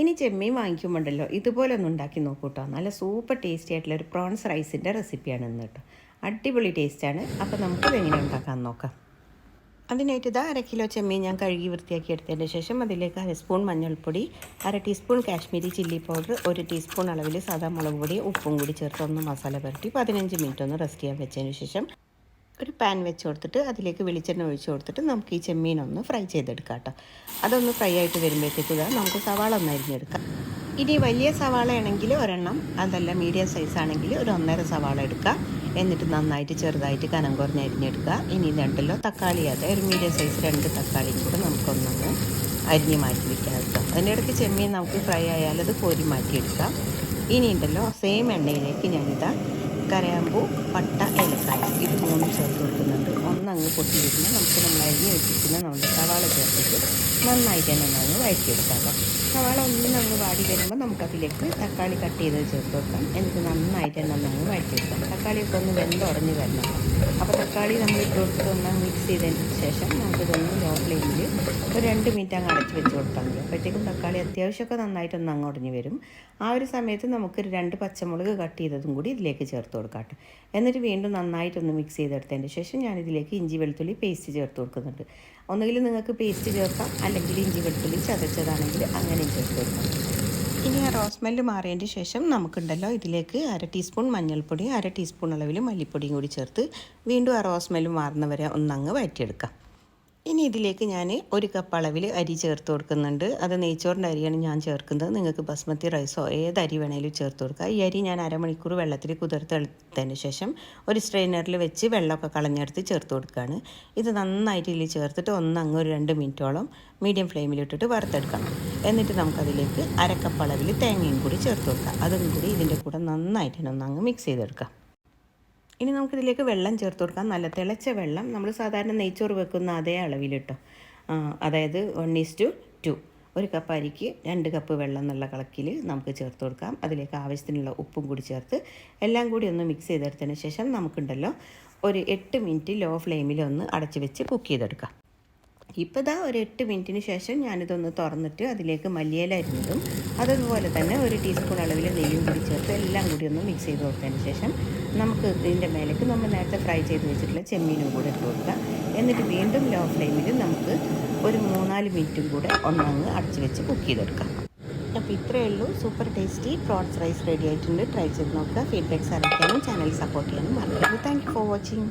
ഇനി ചെമ്മീൻ വാങ്ങിക്കുമ്പോണ്ടല്ലോ ഇതുപോലെ ഒന്ന് ഉണ്ടാക്കി നോക്കൂ കേട്ടോ നല്ല സൂപ്പർ ടേസ്റ്റി ആയിട്ടുള്ള ഒരു പ്രോൺസ് റൈസിന്റെ റെസിപ്പിയാണ് ഇന്ന് കേട്ടോ. അടിപൊളി ടേസ്റ്റാണ് അപ്പോൾ നമുക്ക് എങ്ങനെ ഉണ്ടാക്കാൻ നോക്കാം. അതിനായിട്ട് ഇതാ അര കിലോ ചെമ്മീൻ ഞാൻ കഴുകി വൃത്തിയാക്കി എടുത്തതിന് ശേഷം അതിലേക്ക് അര സ്പൂൺ മഞ്ഞൾപ്പൊടി അര ടീസ്പൂൺ കാശ്മീരി ചില്ലി പൗഡർ ഒരു ടീസ്പൂൺ അളവിൽ സാധാ മുളക് പൊടി ഉപ്പും കൂടി ചേർത്ത് ഒന്ന് മസാല പുരട്ടി പതിനഞ്ച് മിനിറ്റ് ഒന്ന് റെസ്റ്റ് ചെയ്യാൻ വെച്ചതിന് ശേഷം ഒരു പാൻ വെച്ച് കൊടുത്തിട്ട് അതിലേക്ക് വെളിച്ചെണ്ണ ഒഴിച്ച് കൊടുത്തിട്ട് നമുക്ക് ഈ ചെമ്മീൻ ഒന്ന് ഫ്രൈ ചെയ്തെടുക്കാം കേട്ടോ. അതൊന്ന് ഫ്രൈ ആയിട്ട് വരുമ്പോഴത്തേക്ക് നമുക്ക് സവാള ഒന്ന് അരിഞ്ഞെടുക്കാം. ഇനി വലിയ സവാള ആണെങ്കിൽ ഒരെണ്ണം അതല്ല മീഡിയം സൈസ് ആണെങ്കിൽ ഒരു ഒന്നര സവാള എടുക്കുക എന്നിട്ട് നന്നായിട്ട് ചെറുതായിട്ട് കനം കുറഞ്ഞ് അരിഞ്ഞെടുക്കുക. ഇനി രണ്ടല്ലോ തക്കാളി അതെ ഒരു മീഡിയം സൈസ് രണ്ട് തക്കാളിയും കൂടെ നമുക്കൊന്നൊന്ന് അരിഞ്ഞ് മാറ്റി വയ്ക്കാം കേട്ടോ. അതിനിടയ്ക്ക് ചെമ്മീൻ നമുക്ക് ഫ്രൈ ആയാൽ അത് കോരി മാറ്റിയെടുക്കാം. ഇനി ഉണ്ടല്ലോ സെയിം എണ്ണയിലേക്ക് ഞാനിതാ കരയാമ്പൂ പട്ട ഏലക്കായ. ഇത് മൂന്നും ചേർത്ത് കൊടുക്കുന്നുണ്ട്. ഒന്നങ്ങ് പൊട്ടി വരുമ്പോൾ നമുക്ക് നമ്മൾ അരിഞ്ഞ് വെച്ചിരിക്കുന്ന നമ്മുടെ സവാള ചേർത്തിട്ട് നന്നായിട്ട് തന്നെ ഒന്ന് വഴറ്റിയെടുക്കാം സവാള ഒന്ന് നമ്മൾ വാടി വരുമ്പോൾ നമുക്കതിലേക്ക് തക്കാളി കട്ട് ചെയ്ത് ചേർത്ത് കൊടുക്കാം. എന്നിട്ട് നന്നായിട്ട് തന്നെ വഴറ്റിയെടുക്കാം തക്കാളിയൊക്കെ ഒന്ന് വെന്തുടഞ്ഞ് വരണം. അപ്പോൾ തക്കാളി നമ്മൾ ഇട്ടുകൊടുത്ത് ഒന്ന് മിക്സ് ചെയ്തതിന് ശേഷം നമുക്കിതൊന്ന് ലോ ഫ്ലെയിമിൽ ഒരു രണ്ട് മിനിറ്റ് അങ്ങ് അടച്ച് വെച്ച് കൊടുത്താൽ മതി. അപ്പോഴത്തേക്കും തക്കാളി അത്യാവശ്യമൊക്കെ നന്നായിട്ടൊന്ന് അങ്ങ് ഉടഞ്ഞ് വരും. ആ ഒരു സമയത്ത് നമുക്ക് രണ്ട് പച്ചമുളക് കട്ട് ചെയ്തതും കൂടി ഇതിലേക്ക് ചേർത്ത് കൊടുക്കാം എന്നിട്ട് വീണ്ടും നന്നായിട്ടൊന്ന് മിക്സ് ചെയ്തെടുത്തതിന് ശേഷം ഞാനിതിലേക്ക് ഇഞ്ചി വെളുത്തുള്ളി പേസ്റ്റ് ചേർത്ത് കൊടുക്കുന്നുണ്ട്. ഒന്നുകിൽ നിങ്ങൾക്ക് പേസ്റ്റ് ചേർക്കാം. അല്ലെങ്കിൽ ഇഞ്ചി വെളുത്തുള്ളി ചതച്ചതാണെങ്കിൽ അങ്ങനെയും ചേർത്ത് കൊടുക്കാം. ഇനി ആ റോസ് സ്മെല്ല് മാറിയതിന് ശേഷം നമുക്കുണ്ടല്ലോ ഇതിലേക്ക് അര ടീസ്പൂൺ മഞ്ഞൾപ്പൊടി അര ടീസ്പൂൺ അളവിൽ മല്ലിപ്പൊടിയും കൂടി ചേർത്ത് വീണ്ടും ആ റോസ് സ്മെല്ല് മാറുന്നവരെ ഒന്നങ്ങ് വഴറ്റിയെടുക്കാം ഇനി ഇതിലേക്ക് ഞാൻ ഒരു കപ്പ് അളവിൽ അരി ചേർത്ത് കൊടുക്കുന്നുണ്ട്. അത് നെയ്ച്ചോറിന്റെ അരിയാണ് ഞാൻ ചേർക്കുന്നത്. നിങ്ങൾക്ക് ബസ്മതി റൈസോ ഏത് അരി വേണേലും ചേർത്ത് കൊടുക്കുക ഈ അരി ഞാൻ അരമണിക്കൂർ വെള്ളത്തിൽ കുതിർത്തെടുത്തതിന് ശേഷം ഒരു സ്ട്രെയിനറിൽ വെച്ച് വെള്ളമൊക്കെ കളഞ്ഞെടുത്ത് ചേർത്ത് കൊടുക്കുകയാണ് ഇത് നന്നായിട്ട് ഇതിൽ ചേർത്തിട്ട് ഒന്നങ്ങ് ഒരു രണ്ട് മിനിറ്റോളം മീഡിയം ഫ്ലെയിമിലിട്ടിട്ട് വറുത്തെടുക്കണം എന്നിട്ട് നമുക്കതിലേക്ക് അരക്കപ്പ് അളവിൽ തേങ്ങയും കൂടി ചേർത്ത് കൊടുക്കാം. അതും കൂടി ഇതിന്റെ കൂടെ നന്നായിട്ട് തന്നെ ഒന്നങ്ങ് മിക്സ് ചെയ്തെടുക്കാം. ഇനി നമുക്കിതിലേക്ക് വെള്ളം ചേർത്ത് കൊടുക്കാം. നല്ല തിളച്ച വെള്ളം. നമ്മൾ സാധാരണ നെയ്ച്ചോറ് വെക്കുന്ന അതേ അളവിൽ അളവിലിട്ടോ അതായത് വൺ ഈസ് ടു ടു ഒരു കപ്പ് അരിക്ക് രണ്ട് കപ്പ് വെള്ളം എന്നുള്ള കണക്കിൽ നമുക്ക് ചേർത്ത് കൊടുക്കാം. അതിലേക്ക് ആവശ്യത്തിനുള്ള ഉപ്പും കൂടി ചേർത്ത് എല്ലാം കൂടി ഒന്ന് മിക്സ് ചെയ്തെടുത്തതിന് ശേഷം നമുക്കുണ്ടല്ലോ ഒരു എട്ട് മിനിറ്റ് ലോ ഫ്ലെയിമിൽ ഒന്ന് അടച്ച് വെച്ച് കുക്ക് ചെയ്തെടുക്കാം. ഇപ്പോൾ ഇതാ ഒരു എട്ട് മിനിറ്റിന് ശേഷം ഞാനിതൊന്ന് തുറന്നിട്ട് അതിലേക്ക് മല്ലിയില അരിഞ്ഞതും അതുപോലെ തന്നെ ഒരു ടീസ്പൂൺ അളവിൽ നെയ്യും കൂടി ചേർത്ത് എല്ലാം കൂടി ഒന്ന് മിക്സ് ചെയ്ത് കൊടുത്തതിന് ശേഷം നമുക്ക് ഇതിന്റെ മേലേക്ക് നമ്മൾ നേരത്തെ ഫ്രൈ ചെയ്ത് വെച്ചിട്ടുള്ള ചെമ്മീനും കൂടെ ഇട്ട് കൊടുക്കുക. എന്നിട്ട് വീണ്ടും ലോ ഫ്ലെയിമിൽ നമുക്ക് ഒരു മൂന്നാൽ മിനിറ്റും കൂടെ ഒന്നങ്ങ് അടച്ച് വെച്ച് കുക്ക് ചെയ്തെടുക്കാം. അപ്പോൾ ഇത്രയേ ഉള്ളൂ. Super tasty prawns rice ready ആയിട്ടുണ്ട്. ട്രൈ ചെയ്ത് നോക്കുക. ഫീഡ്ബാക്ക്സ് അറിയിക്കാനും ചാനൽ സപ്പോർട്ട് ചെയ്യാനും മറക്കരുത്. Thank you for watching